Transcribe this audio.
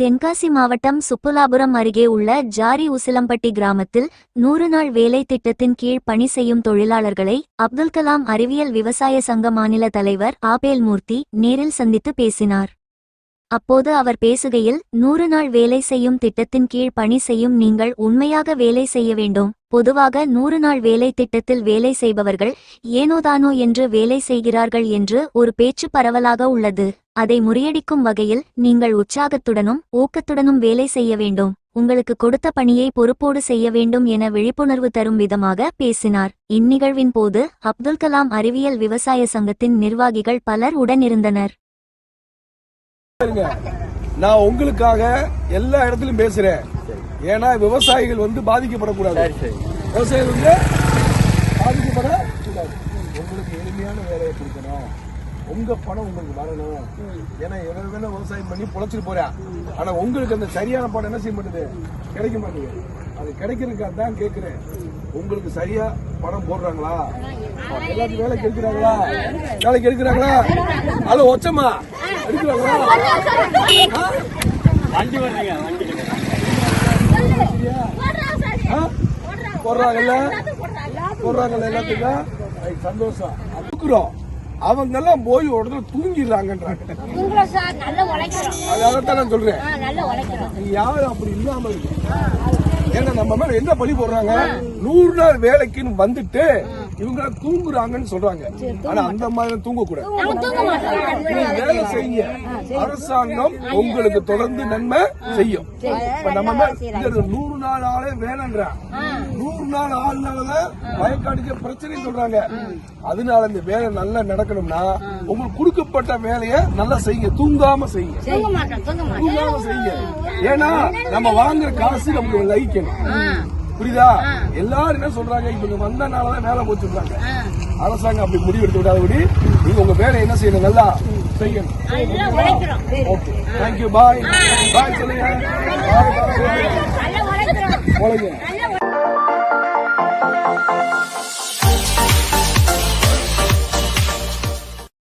தென்காசி மாவட்டம் சுப்புலாபுரம் அருகே உள்ள ஜாரி உசிலம்பட்டி கிராமத்தில் நூறு நாள் வேலை திட்டத்தின் கீழ் பணி செய்யும் தொழிலாளர்களை அப்துல் கலாம் அறிவியல் விவசாய சங்க மாநில தலைவர் ஆபேல் மூர்த்தி நேரில் சந்தித்து பேசினார். அப்போது அவர் பேசுகையில் நூறு நாள் வேலை செய்யும் திட்டத்தின் கீழ் பணி செய்யும் நீங்கள் உண்மையாக வேலை செய்ய வேண்டும். பொதுவாக நூறு நாள் வேலை திட்டத்தில் வேலை செய்பவர்கள் ஏனோதானோ என்று வேலை செய்கிறார்கள் என்று ஒரு பேச்சு பரவலாக உள்ளது. அதை முறியடிக்கும் வகையில் நீங்கள் உற்சாகத்துடனும் ஊக்கத்துடனும் வேலை செய்ய வேண்டும். உங்களுக்கு கொடுத்த பணியை பொறுப்போடு செய்ய வேண்டும் என விழிப்புணர்வு தரும் விதமாக பேசினார். இந்நிகழ்வின் போது அப்துல் கலாம் அறிவியல் விவசாய சங்கத்தின் நிர்வாகிகள் பலர் உடனிருந்தனர். நான் உங்களுக்காக எல்லா இடத்துலயும் பேசுறேன். ஏன்னா விவசாயிகள் வந்து பாதிக்கப்படக்கூடாது. விவசாயிகள் வந்து பாதிக்கப்படக்கூடாது உங்களுக்கு எளிமையான வேலையை கொடுக்கணும். உங்க பணம் உங்களுக்கு வரணும். ஏன்னா எவ்வளவு வேணா விவசாயம் பண்ணி பொழைச்சிட்டு போறேன். ஆனா உங்களுக்கு அந்த சரியான பணம் என்ன செய்ய மாட்டேது? கிடைக்க மாட்டேங்குது அது கிடைக்கிறதுக்காக தான் கேட்கிறேன் உங்களுக்கு சரியா பணம் போடுறாங்களா? எல்லாத்துக்கும் வேலைக்கு எடுக்கிறாங்களா? வேலைக்கு எடுக்கிறாங்களா? அது ஒச்சமா வண்டி ஆ? போடுறாங்கல்ல? போடுறாங்கல்ல எல்லாத்துக்கும் சந்தோஷம். கொடுக்குறோம் அவங்க எல்லாம் போய் இடத்துல தூங்கிடுறாங்கன்றாங்க. நான் சொல்றேன். யாரும் அப்படி இல்லாம இருக்கு ஏன்னா நம்ம மேல என்ன பழி போடுறாங்க? நூறு நாள் வேலைக்குன்னு வந்துட்டு இவங்க தூங்குறாங்கன்னு சொல்றாங்க. ஆனா அந்த மாதிரி தூங்க கூடாது வேலை செய்யுங்க அரசாங்கம் உங்களுக்கு தொடர்ந்து நன்மை செய்யும். இப்ப நம்ம நூறு நாள் ஆளே வேலைன்றான் நூறு நாள் ஆள்னாலதான் வயக்காட்டுக்கு பிரச்சனை சொல்றாங்க. அதனால இந்த வேலை நல்லா நடக்கணும்னா உங்களுக்கு கொடுக்கப்பட்ட வேலையை நல்லா செய்யுங்க. தூங்காம செய்யுங்க. தூங்காம செய்யுங்க. ஏன்னா நம்ம வாங்குற காசு நமக்கு லயிக்கணும் புரியுதா? எல்லாரும் என்ன சொல்றாங்க? இப்ப இங்க வந்தனாலதான் வேலை போச்சுறாங்க அரசாங்கம் அப்படி முடிவு எடுத்து விடாதபடி நீங்க உங்க வேலை என்ன செய்யணும்? நல்லா செய்யும் ஓகே தேங்க்யூ பாய் பாய் சொல்லுங்க. உழைக்கிறோம்.